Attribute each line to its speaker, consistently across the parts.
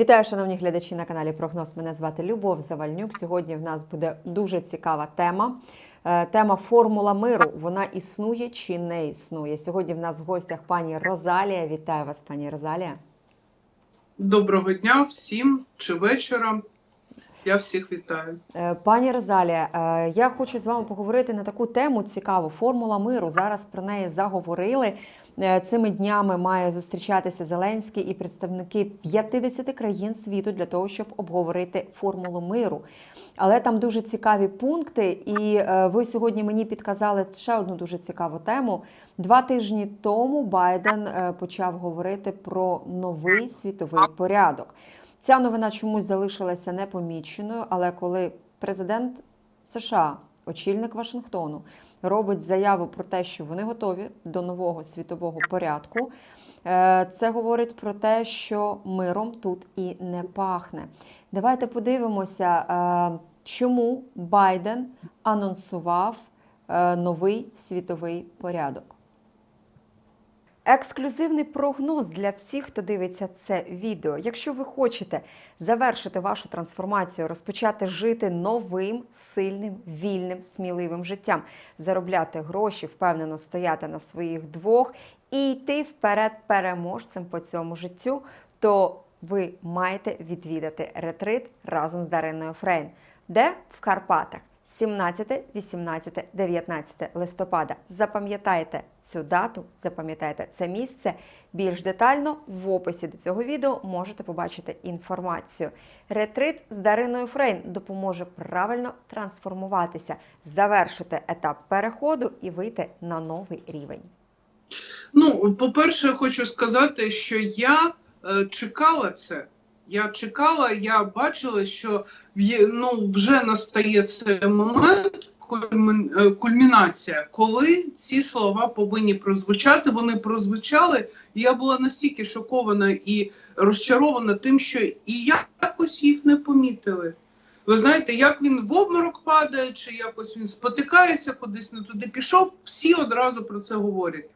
Speaker 1: Вітаю, шановні глядачі на каналі Прогноз. Мене звати Любов Завальнюк. Сьогодні в нас буде дуже цікава тема. Е, Тема формула миру. Вона існує чи не існує. Сьогодні в нас в гостях пані Розалія. Вітаю вас, пані Розалія.
Speaker 2: Доброго дня всім чи вечора. Я всіх вітаю.
Speaker 1: Е, Пані Розалія, е, я хочу з вами поговорити на таку тему цікаву. Формула миру. Зараз про неї заговорили. Е, Цими днями має зустрічатися Зеленський і представники 50 країн світу для того, щоб обговорити формулу миру. Але там дуже цікаві пункти, і ви сьогодні мені підказали ще одну дуже цікаву тему. Два тижні тому Байден почав говорити про новий світовий порядок. Ця новина чомусь залишилася непоміченою, але коли президент США, очільник Вашингтону, робить заяву про те, що вони готові до нового світового порядку, е, це говорить про те, що миром тут і не пахне. Давайте подивимося, е, чому Байден анонсував е, новий світовий порядок. Ексклюзивний прогноз для всіх, хто дивиться це відео. Якщо ви хочете завершити вашу трансформацію, розпочати жити новим, сильним, вільним, сміливим життям, заробляти гроші, впевнено стояти на своїх двох і йти вперед переможцем по цьому життю, то ви маєте відвідати ретрит разом з Дариною Фрейн, де в Карпатах. 17, 18, 19 листопада. Запам'ятайте цю дату, запам'ятайте це місце. Більш детально в описі до цього відео можете побачити інформацію. Ретрит з Дариною Фрейн допоможе правильно трансформуватися, завершити етап переходу і вийти на новий рівень.
Speaker 2: Ну, по-перше, хочу сказати, що я е, чекала це. Я чекала, я бачила, що ну, вже настає цей момент, е, кульмінація, коли ці слова повинні прозвучати. Вони прозвучали, і я була настільки шокована і розчарована тим, що і якось їх не помітили. Ви знаєте, як він в обморок падає, чи якось він спотикається, кудись не туди пішов, всі одразу про це говорять.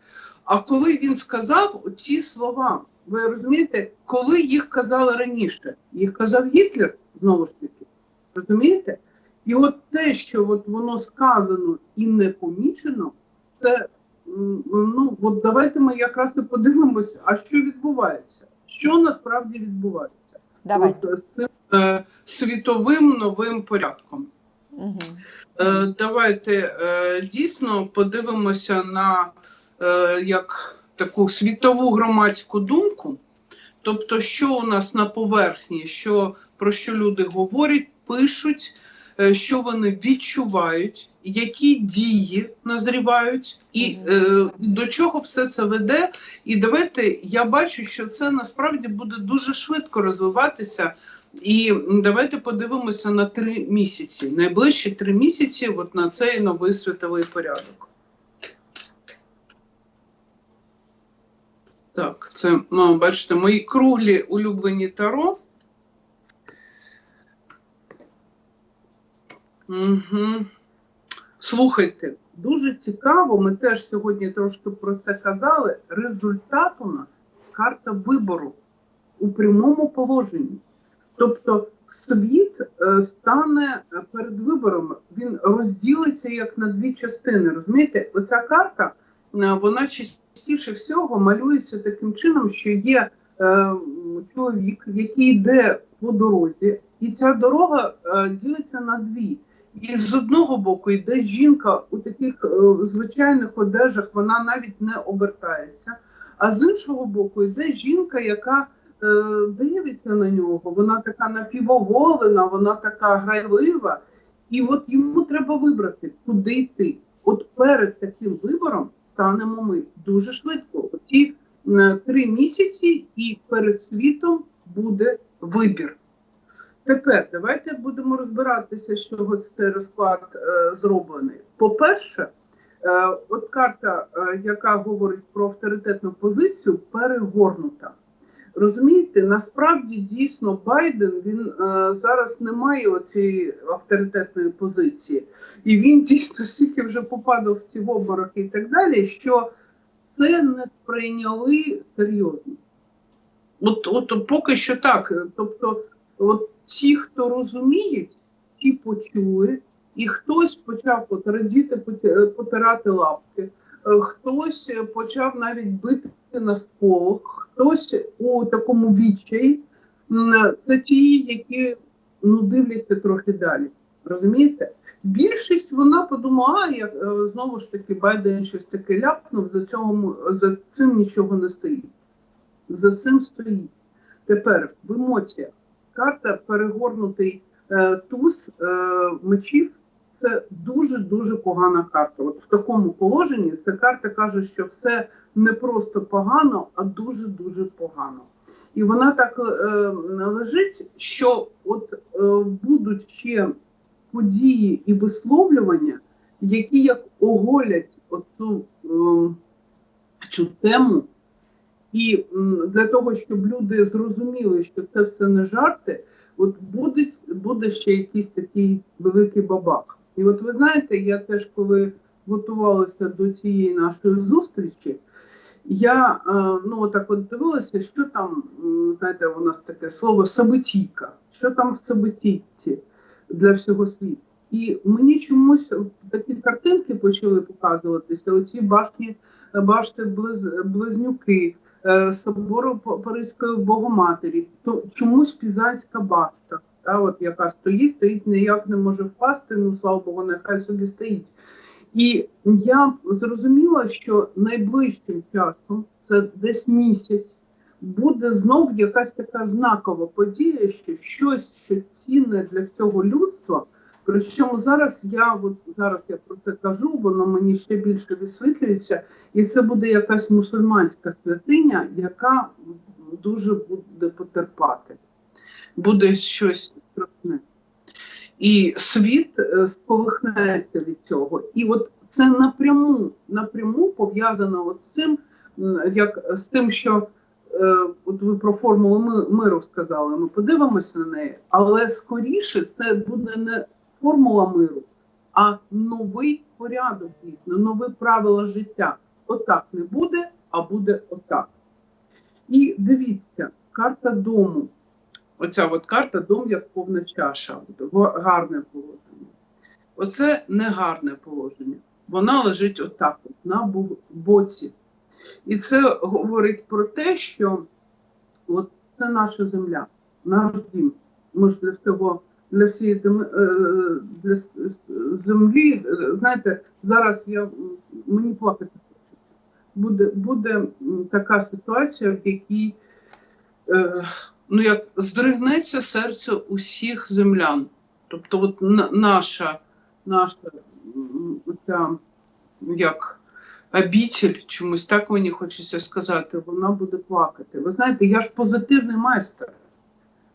Speaker 2: А коли він сказав ці слова, ви розумієте, коли їх казали раніше, їх казав Гітлер знову ж таки. Розумієте? І от те, що от воно сказано і не помічено, це ну от давайте ми якраз і подивимося, а що відбувається, що насправді відбувається
Speaker 1: Давайте.
Speaker 2: От, з цим е, світовим новим порядком.
Speaker 1: Угу.
Speaker 2: Е, Давайте е, дійсно подивимося на е, як таку світову громадську думку. Тобто, що у нас на поверхні, що, про що люди говорять, пишуть, е, що вони відчувають, які дії назрівають, і е, до чого все це веде. І давайте я бачу, що це насправді буде дуже швидко розвиватися. І давайте подивимося на три місяці. Найближчі три місяці от на цей новий світовий порядок. Так, це, ну, бачите, мої круглі улюблені таро. Угу. Слухайте, дуже цікаво, ми теж сьогодні трошки про це казали. Результат у нас карта вибору у прямому положенні. Тобто світ е, стане перед виборами, він розділиться як на дві частини. Розумієте, оця карта вона частіше всього малюється таким чином, що є е, чоловік, який йде по дорозі, і ця дорога е, ділиться на дві. І з одного боку йде жінка у таких е, звичайних одежах, вона навіть не обертається. А з іншого боку йде жінка, яка е, дивиться на нього, вона така напівоголена, вона така грайлива. І от йому треба вибрати, куди йти. От перед таким вибором станемо ми дуже швидко. Оці три місяці, і перед світом буде вибір. Тепер давайте будемо розбиратися, з чого цей розклад е, зроблений. По-перше, е, от карта, е, яка говорить про авторитетну позицію, перегорнута. Розумієте, насправді дійсно Байден він е, зараз не має оцієї авторитетної позиції, і він дійсно стільки вже попадав в ці обмороки і так далі, що це не сприйняли серйозно. От, от поки що так. Тобто, от ті, хто розуміють, ті почули, і хтось почав от радіти, потирати лапки, е, хтось почав навіть бити на сполох, хтось у такому відчаї. Це ті, які ну, дивляться трохи далі. Розумієте? Більшість вона подумала, як е, знову ж таки Байден щось таке ляпнув, за цього за цим нічого не стоїть. За цим стоїть. Тепер в емоціях карта перегорнутий е, туз е, мечів. Це дуже дуже погана карта. От в такому положенні ця карта каже, що все не просто погано, а дуже дуже погано. І вона так е, лежить, що от е, будуть ще події і висловлювання, які як оголять оцю е, цю тему, і для того, щоб люди зрозуміли, що це все не жарти, от буде, буде ще якийсь такий великий бабах. І от ви знаєте, я теж коли готувалася до цієї нашої зустрічі, я е, ну отак от дивилася, що там, знаєте, у нас таке слово саботійка. Що там в саботійці для всього світу? І мені чомусь такі картинки почали показуватися. Оці башні, башти близ, близнюки, е, собору Паризької Богоматері, то чомусь Пізанська башта, та, от, яка стоїть, стоїть, ніяк не може впасти, ну слава Богу, нехай собі стоїть. І я зрозуміла, що найближчим часом, це десь місяць, буде знов якась така знакова подія, що щось, що цінне для всього людства. Причому зараз я от зараз я про це кажу, воно мені ще більше висвітлюється, і це буде якась мусульманська святиня, яка дуже буде потерпати. Буде щось страшне. І світ е, сколихнеться від цього. І от це напряму, напряму пов'язано от з цим, як з тим, що е, от ви про формулу ми- миру сказали, ми подивимося на неї, але скоріше це буде не формула миру, а новий порядок дійсно, нові правила життя. Отак не буде, а буде отак. І дивіться, карта дому. Оця от карта дом як повна чаша, гарне положення. Оце не гарне положення. Вона лежить отак, от, на боці. І це говорить про те, що от це наша земля, наш дім. Ми ж для всього, для всієї е, для землі, знаєте, зараз я мені плакати хочеться. Буде, буде така ситуація, в якій е, ну як здригнеться серце усіх землян. Тобто, от наша, наша м, оця, як обітель, чомусь так мені хочеться сказати, вона буде плакати. Ви знаєте, я ж позитивний майстер.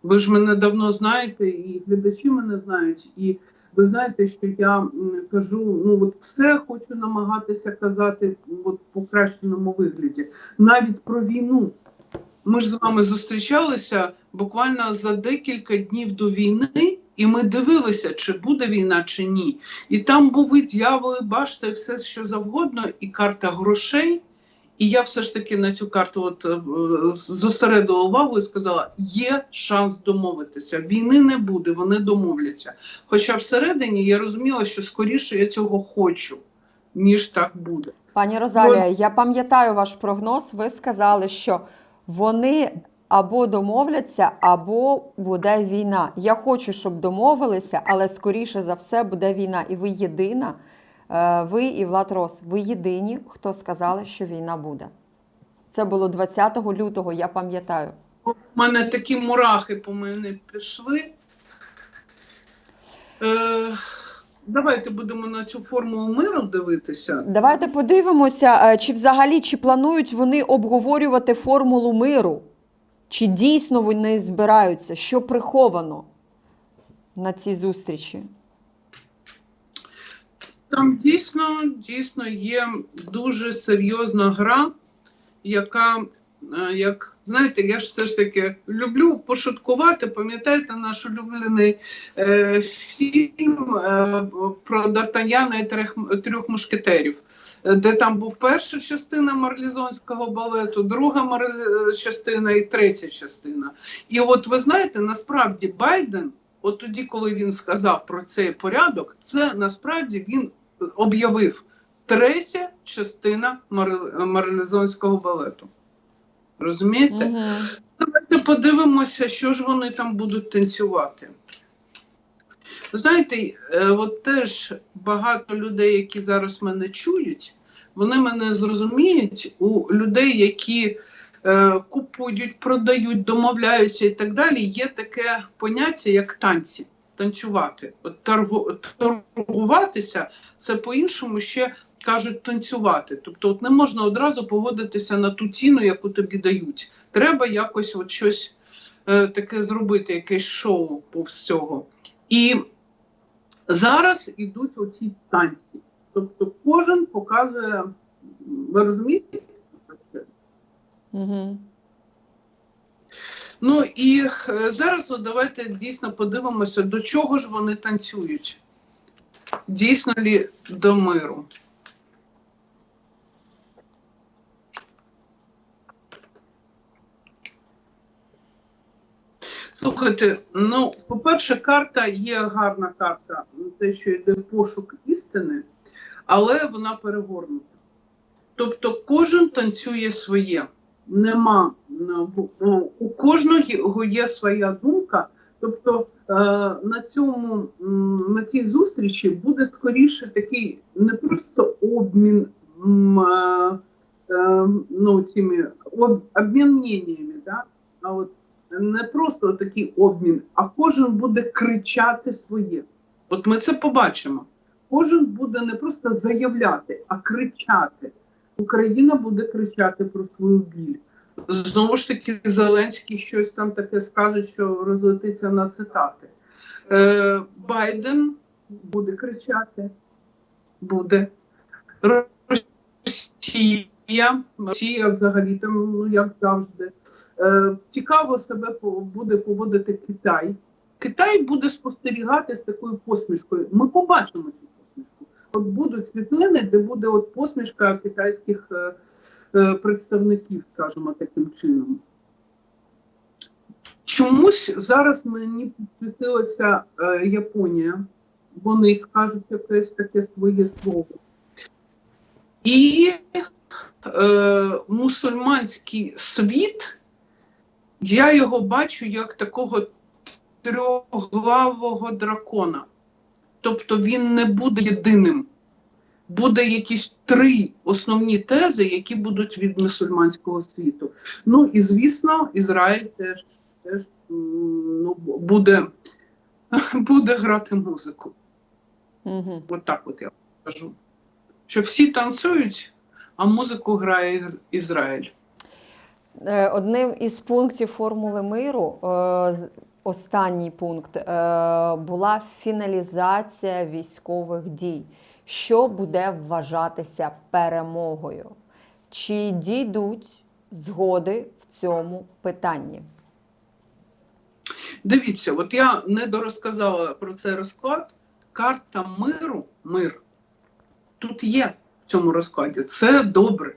Speaker 2: Ви ж мене давно знаєте, і глядачі мене знають. І ви знаєте, що я кажу, ну от все хочу намагатися казати от, в покращеному вигляді, навіть про війну. Ми ж з вами зустрічалися буквально за декілька днів до війни, і ми дивилися, чи буде війна, чи ні. І там були дьяволи, башта, і все що завгодно, і карта грошей. І я все ж таки на цю карту от, е, зосередила увагу і сказала: є шанс домовитися. Війни не буде, вони домовляться. Хоча всередині я розуміла, що скоріше я цього хочу, ніж так буде.
Speaker 1: Пані Розалія, я пам'ятаю ваш прогноз. Ви сказали, що вони або домовляться, або буде війна. Я хочу, щоб домовилися, але скоріше за все буде війна. І ви єдина, е, ви і Влад Рос, ви єдині, хто сказали, що війна буде. Це було 20 лютого, я пам'ятаю.
Speaker 2: У мене такі мурахи по мене пішли. Е, давайте будемо на цю формулу миру дивитися.
Speaker 1: Давайте подивимося, е, чи взагалі чи планують вони обговорювати формулу миру, чи дійсно вони збираються, що приховано на цій зустрічі.
Speaker 2: Там дійсно, дійсно є дуже серйозна гра, яка як знаєте, я ж все ж таки люблю пошуткувати. Пам'ятаєте наш улюблений е, фільм е, про Д'Артаньяна і трьох, трьох мушкетерів, е, де там був перша частина марлізонського балету, друга мар- частина і третя частина. І от ви знаєте, насправді Байден, от тоді, коли він сказав про цей порядок, це насправді він об'явив третя частина мар- марлезонського балету. Розумієте?
Speaker 1: Мгм.
Speaker 2: Давайте подивимося, що ж вони там будуть танцювати. Знаєте, е, от теж багато людей, які зараз мене чують, вони мене зрозуміють у людей, які е, купують, продають, домовляються і так далі. Є таке поняття, як танці, танцювати. От торгу, торгуватися це по-іншому ще кажуть танцювати. Тобто, от не можна одразу погодитися на ту ціну, яку тобі дають. Треба якось от щось е, таке зробити, якесь шоу повз цього. І зараз ідуть оці танці. Тобто кожен показує, ви розумієте? це? Ну і е, зараз от давайте дійсно подивимося, до чого ж вони танцюють. Дійсно лі до миру. Слухайте, ну, по-перше, карта є гарна карта, те, що йде пошук істини, але вона перегорнута. Тобто кожен танцює своє. Нема ну, ну, у кожного є своя думка. Тобто е, на цьому на цій зустрічі буде скоріше такий не просто обмін е, е, ну, цими об, обмін мненнями, да? а от не просто такий обмін, а кожен буде кричати своє. От ми це побачимо. Кожен буде не просто заявляти, а кричати. Україна буде кричати про свою біль. Знову ж таки, Зеленський щось там таке скаже, що розлетиться на цитати. Е, Байден буде кричати. Буде. Росія, Росія взагалі там, ну як завжди. Е, цікаво себе буде поводити Китай. Китай буде спостерігати з такою посмішкою. Ми побачимо цю посмішку. От будуть світлини, де буде от посмішка китайських е, е, представників, скажімо, таким чином. Чомусь зараз мені підсвітилася е, Японія. Вони скажуть якесь таке своє слово. І е, мусульманський світ, я його бачу як такого трьохглавого дракона. Тобто він не буде єдиним. Буде якісь три основні тези, які будуть від мусульманського світу. Ну і звісно, Ізраїль теж, теж ну, буде, буде грати музику.
Speaker 1: Мгм.
Speaker 2: От так от я кажу. Що всі танцюють, а музику грає Ізраїль.
Speaker 1: Е, Одним із пунктів формули миру, е, останній пункт, е, була фіналізація військових дій. Що буде вважатися перемогою? Чи дійдуть згоди в цьому питанні?
Speaker 2: Дивіться, от я не дорозказала про цей розклад. Карта миру, мир тут є в цьому розкладі. Це добре,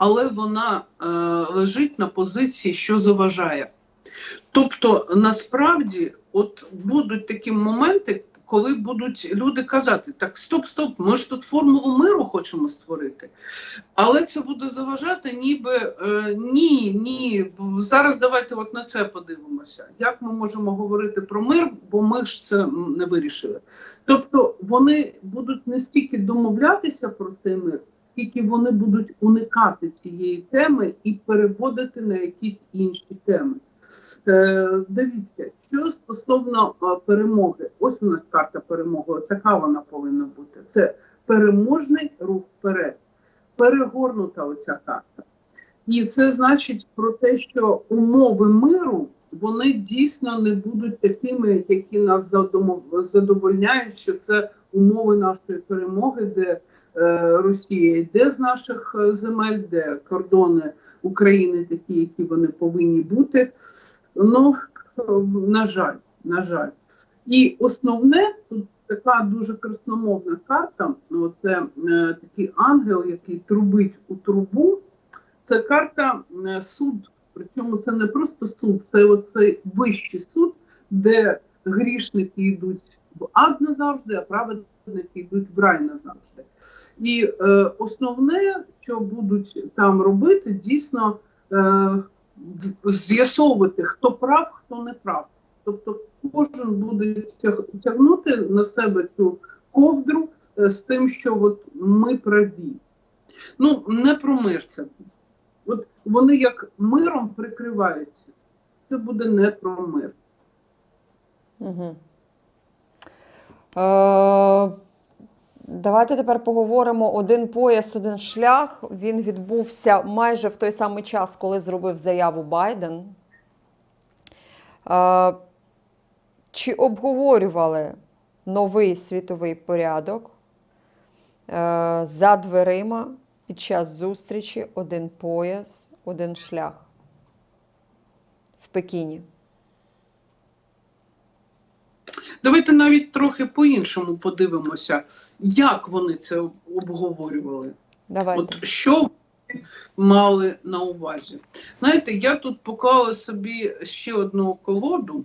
Speaker 2: але вона е, лежить на позиції, що заважає. Тобто, насправді, от будуть такі моменти, коли будуть люди казати: так, стоп, стоп, ми ж тут формулу миру хочемо створити. Але це буде заважати, ніби е, ні, ні. Зараз давайте от на це подивимося. Як ми можемо говорити про мир, бо ми ж це не вирішили. Тобто вони будуть не стільки домовлятися про цей мир, скільки вони будуть уникати цієї теми і переводити на якісь інші теми. Е, дивіться, що стосовно е, перемоги, ось у нас карта перемоги, така вона повинна бути. Це переможний рух вперед, перегорнута оця карта. І це значить про те, що умови миру вони дійсно не будуть такими, які нас задовольняють, що це умови нашої перемоги, де Росія йде з наших е, земель, де кордони України такі, які вони повинні бути. Ну, на жаль, на жаль. І основне тут така дуже красномовна карта. ну, Це е, такий ангел, який трубить у трубу. Це карта е, суд. Причому це не просто суд, це оцей вищий суд, де грішники йдуть в ад назавжди, а праведники йдуть в рай назавжди. І е, основне, що будуть там робити, дійсно е, з'ясовувати, хто прав, хто не прав. Тобто кожен буде тягнути на себе цю ковдру е, з тим, що от ми праві. Ну, не про мир це. буде. От вони як миром прикриваються. Це буде не про мир.
Speaker 1: Угу. Е, давайте тепер поговоримо один пояс, один шлях. Він відбувся майже в той самий час, коли зробив заяву Байден. Е, чи обговорювали новий світовий порядок е, за дверима під час зустрічі один пояс, один шлях в Пекіні?
Speaker 2: Давайте навіть трохи по-іншому подивимося, як вони це обговорювали.
Speaker 1: Давайте.
Speaker 2: От що вони мали на увазі? Знаєте, я тут поклала собі ще одну колоду.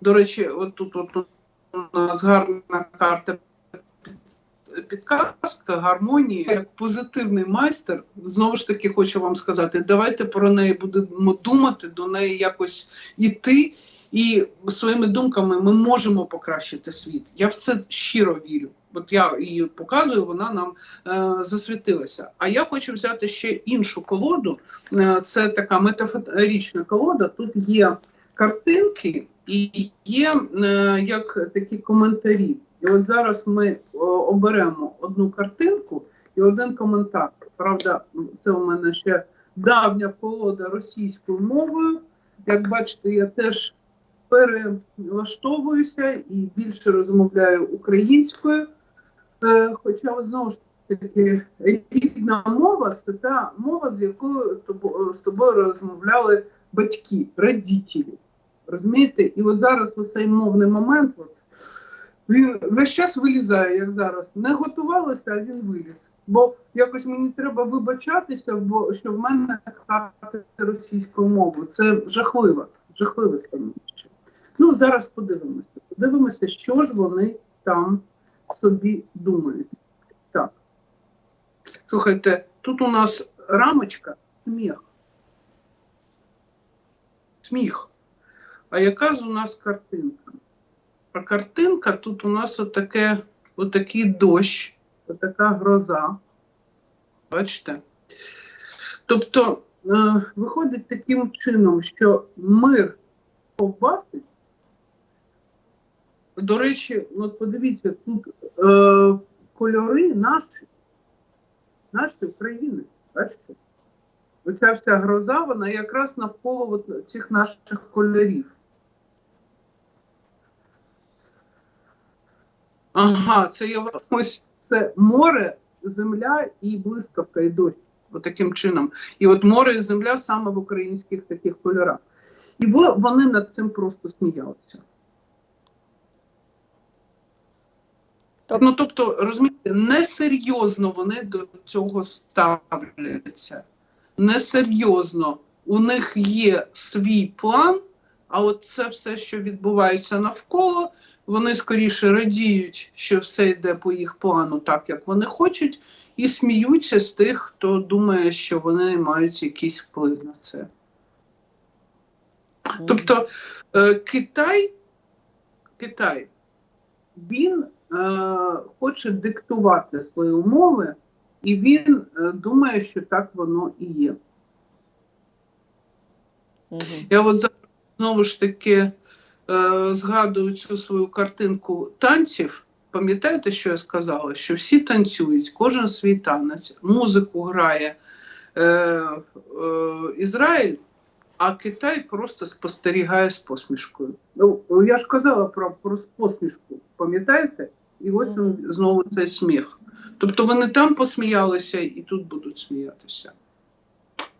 Speaker 2: До речі, от тут от, тут у нас гарна карта підказка гармонії, як позитивний майстер. Знову ж таки, хочу вам сказати, давайте про неї будемо думати, до неї якось іти. І своїми думками ми можемо покращити світ. Я в це щиро вірю. От я її показую, вона нам е, засвітилася. А я хочу взяти ще іншу колоду. Е, це така метафорична колода. Тут є картинки і є е, як такі коментарі. І от зараз ми о, оберемо одну картинку і один коментар. Правда, це у мене ще давня колода російською мовою. Як бачите, я теж перелаштовуюся і більше розмовляю українською. Е, Хоча знову ж таки рідна мова це та мова, з якою з тобою розмовляли батьки, родителі. Розумієте? І от зараз оцей мовний момент, от, він весь час вилізає, як зараз. Не готувалося, а він виліз. Бо якось мені треба вибачатися, бо що в мене карти російською мовою. Це жахливо, жахливе становище. Ну, зараз подивимося. Подивимося, що ж вони там собі думають. Так. Слухайте, тут у нас рамочка сміх. Сміх. А яка ж у нас картинка? А картинка тут у нас отаке, отакий дощ, отака гроза. Бачите? Тобто е, виходить таким чином, що мир ковбасить. До речі, от подивіться, тут е, кольори наші, наші України. Бачите? Оця вся гроза, вона якраз навколо от цих наших кольорів. Ага, це є ось це море, земля і блискавка, і дощ. Отаким чином. І от море і земля саме в українських таких кольорах. І вони над цим просто сміялися.
Speaker 1: Тобто-
Speaker 2: Ну, тобто, розумієте, несерйозно вони до цього ставляться. Несерйозно. У них є свій план, а от це все, що відбувається навколо, вони скоріше радіють, що все йде по їх плану так, як вони хочуть, і сміються з тих, хто думає, що вони мають якийсь вплив на це. Тобто е, Китай, Китай, він хоче диктувати свої умови, і він е, думає, що так воно і є.
Speaker 1: Мгм.
Speaker 2: Я от зараз знову ж таки е, згадую цю свою картинку танців. Пам'ятаєте, що я сказала? Що всі танцюють, кожен свій танець, музику грає е, е, Ізраїль, а Китай просто спостерігає з посмішкою. Ну, я ж казала про, про посмішку, пам'ятаєте? І ось він, знову цей сміх. Тобто вони там посміялися і тут будуть сміятися.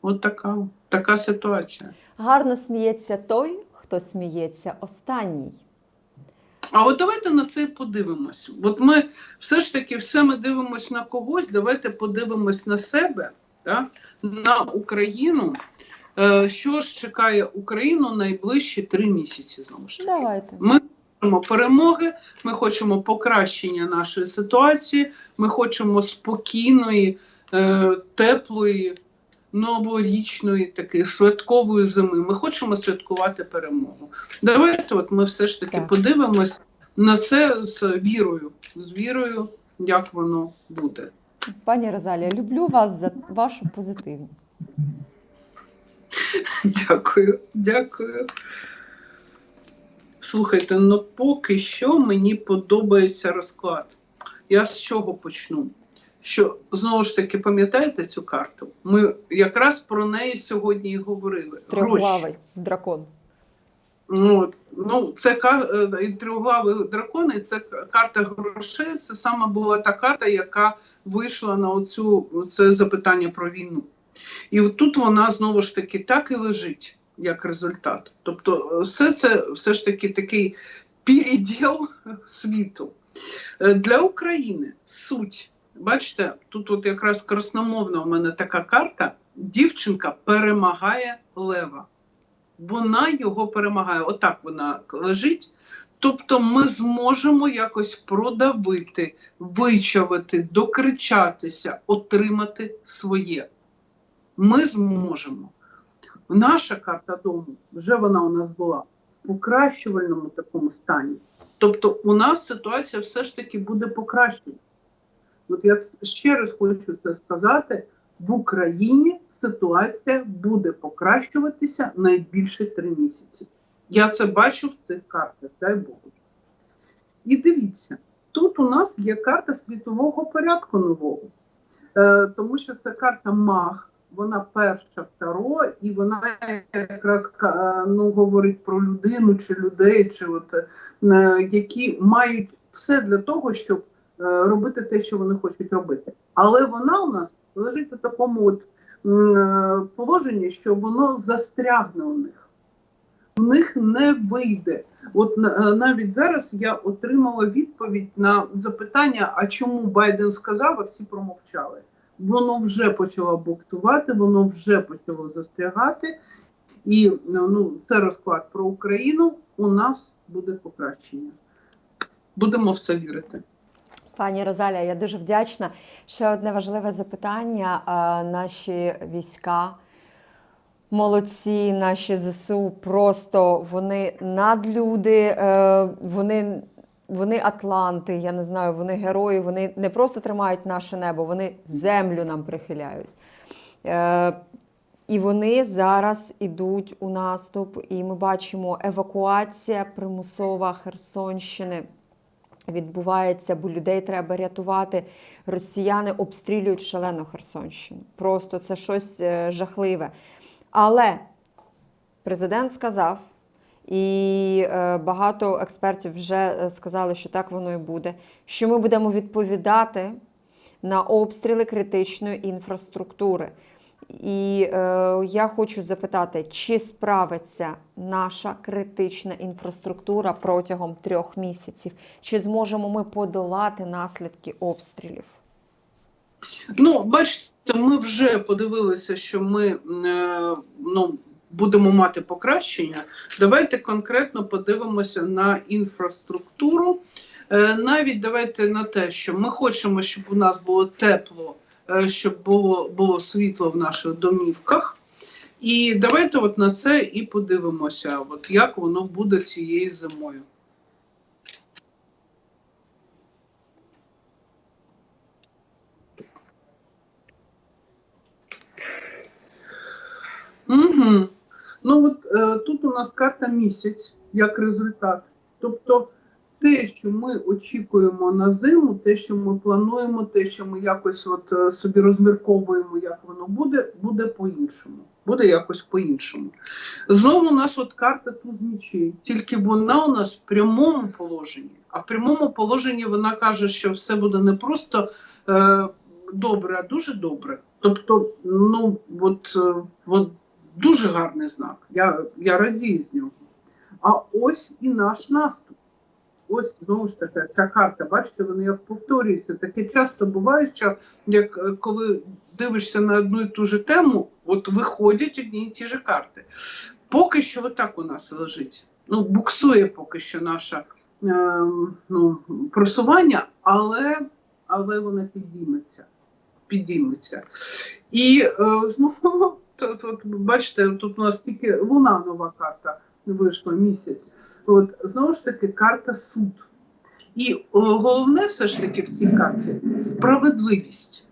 Speaker 2: От така, така ситуація.
Speaker 1: Гарно сміється той, хто сміється останній.
Speaker 2: А от давайте на це подивимось. От ми все ж таки все ми дивимось на когось. Давайте подивимось на себе, да? на Україну. Е, Що ж чекає Україну найближчі три місяці? Знову ж таки.
Speaker 1: Давайте.
Speaker 2: Ми хочемо перемоги, ми хочемо покращення нашої ситуації, ми хочемо спокійної, е, теплої, новорічної, такої святкової зими. Ми хочемо святкувати перемогу. Давайте, от ми все ж таки
Speaker 1: Так.
Speaker 2: подивимось на це з вірою, з вірою, як воно буде.
Speaker 1: Пані Розалія, люблю вас за вашу позитивність.
Speaker 2: Дякую, дякую. Слухайте, ну поки що мені подобається розклад. Я з чого почну? Що знову ж таки, пам'ятаєте цю карту? Ми якраз про неї сьогодні і говорили.
Speaker 1: Трьохглавий дракон.
Speaker 2: Ну, От, ну, це е, трьохглавий дракон, і це карта грошей. Це саме була та карта, яка вийшла на оцю це запитання про війну. І от тут вона знову ж таки так і лежить як результат. Тобто, е, все це все ж таки такий переділ світу. Е, Для України суть. Бачите, тут от якраз красномовна у мене така карта. Дівчинка перемагає лева вона його перемагає. Отак вона лежить. Тобто ми зможемо якось продавити, вичавити, докричатися, отримати своє. Ми зможемо. Наша карта дому, вже вона у нас була в покращувальному такому стані. Тобто, у нас ситуація все ж таки буде покращена. От я ще раз хочу це сказати: в Україні ситуація буде покращуватися найбільше три місяці. Я це бачу в цих картах, дай Богу. І дивіться, тут у нас є карта світового порядку нового, е, тому що це карта Маг, вона перша, второ, і вона якраз ну, говорить про людину чи людей, чи от, е, які мають все для того, щоб е, робити те, що вони хочуть робити. Але вона у нас лежить у такому от е, положенні, що воно застрягне у них. В них не вийде. От е, навіть зараз я отримала відповідь на запитання, а чому Байден сказав, а всі промовчали. Воно вже почало буксувати, воно вже почало застрягати. І ну, це розклад про Україну. У нас буде покращення. Будемо в це вірити.
Speaker 1: Пані Розалія, я дуже вдячна. Ще одне важливе запитання. Наші війська молодці, наші ЗСУ просто вони надлюди, е, вони, вони атланти, я не знаю, вони герої, вони не просто тримають наше небо, вони землю нам прихиляють. Е, І вони зараз ідуть у наступ, і ми бачимо евакуація примусова Херсонщини відбувається, бо людей треба рятувати. Росіяни обстрілюють шалену Херсонщину. Просто це щось е, жахливе. Але президент сказав, і е, багато експертів вже е, сказали, що так воно і буде, що ми будемо відповідати на обстріли критичної інфраструктури. І е, я хочу запитати, чи справиться наша критична інфраструктура протягом трьох місяців? Чи зможемо ми подолати наслідки обстрілів?
Speaker 2: Ну, бачите, ми вже подивилися, що ми е, ну, будемо мати покращення. Давайте конкретно подивимося на інфраструктуру. Е, навіть давайте на те, що ми хочемо, щоб у нас було тепло, е, щоб було, було світло в наших домівках. І давайте от на це і подивимося, от як воно буде цією зимою. Угу. Ну от е, тут у нас карта місяць як результат. Тобто те, що ми очікуємо на зиму, те, що ми плануємо, те, що ми якось от е, собі розмірковуємо, як воно буде, буде по-іншому. Буде якось по-іншому. Знову у нас от карта туз мічей, тільки вона у нас в прямому положенні. А в прямому положенні вона каже, що все буде не просто е, добре, а дуже добре. Тобто, ну от, е, от дуже гарний знак. Я, я радію з нього. А ось і наш наступ. Ось знову ж таки ця карта. Бачите, вони як повторюються. Таке часто буває, що як е, коли дивишся на одну і ту же тему, от виходять одні і ті ж карти. Поки що отак у нас лежить. Ну, буксує поки що наше е, ну, просування, але, але вона підійметься. Підійметься. І е, знову, тут, от, бачите, тут у нас тільки луна нова карта вийшла місяць. От, знову ж таки, карта суд. І головне все ж таки в цій карті справедливість.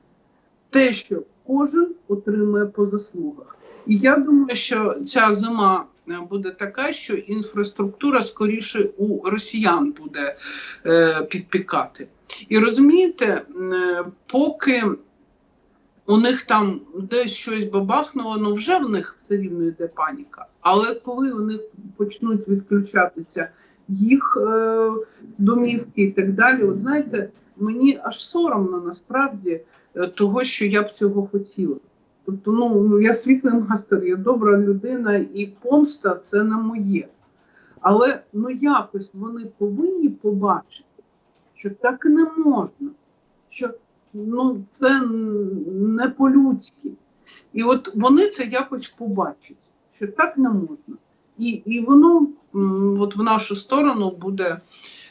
Speaker 2: Те, що кожен отримує по заслугах. І я думаю, що ця зима е, буде така, що інфраструктура скоріше у росіян буде е, підпікати. І розумієте, е, поки у них там десь щось бабахнуло, ну вже в них все рівно йде паніка. Але коли них почнуть відключатися їх е, домівки і так далі, от знаєте, мені аж соромно насправді е, того, що я б цього хотіла. Тобто, ну я світлий мастер, я добра людина, і помста це не моє. Але ну якось вони повинні побачити, що так не можна, що ну це не по-людськи. І от вони це якось побачать, що так не можна. І, і воно от в нашу сторону буде,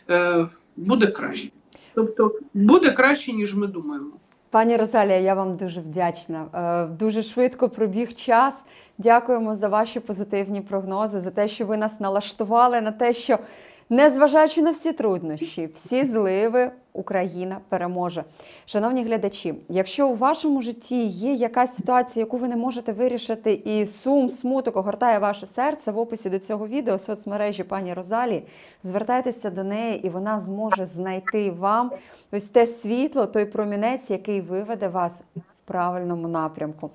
Speaker 2: е, буде краще. Тобто буде краще, ніж ми думаємо.
Speaker 1: Пані Розалія, я вам дуже вдячна. Е, Дуже швидко пробіг час. Дякуємо за ваші позитивні прогнози, за те, що ви нас налаштували на те, що незважаючи на всі труднощі, всі зливи, Україна переможе. Шановні глядачі, якщо у вашому житті є якась ситуація, яку ви не можете вирішити, і сум, смуток огортає ваше серце, в описі до цього відео соцмережі пані Розалії, звертайтеся до неї, і вона зможе знайти вам ось те світло, той промінець, який виведе вас в правильному напрямку.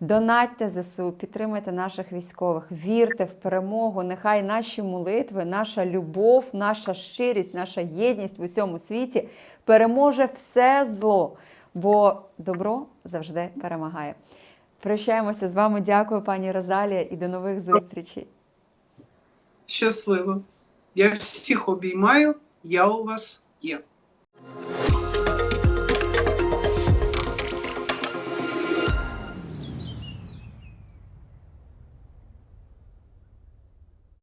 Speaker 1: Донатьте ЗСУ, підтримайте наших військових, вірте в перемогу. Нехай наші молитви, наша любов, наша щирість, наша єдність в усьому світі переможе все зло, бо добро завжди перемагає. Прощаємося з вами. Дякую, пані Розалія, і до нових зустрічей.
Speaker 2: Щасливо. Я всіх обіймаю, я у вас є.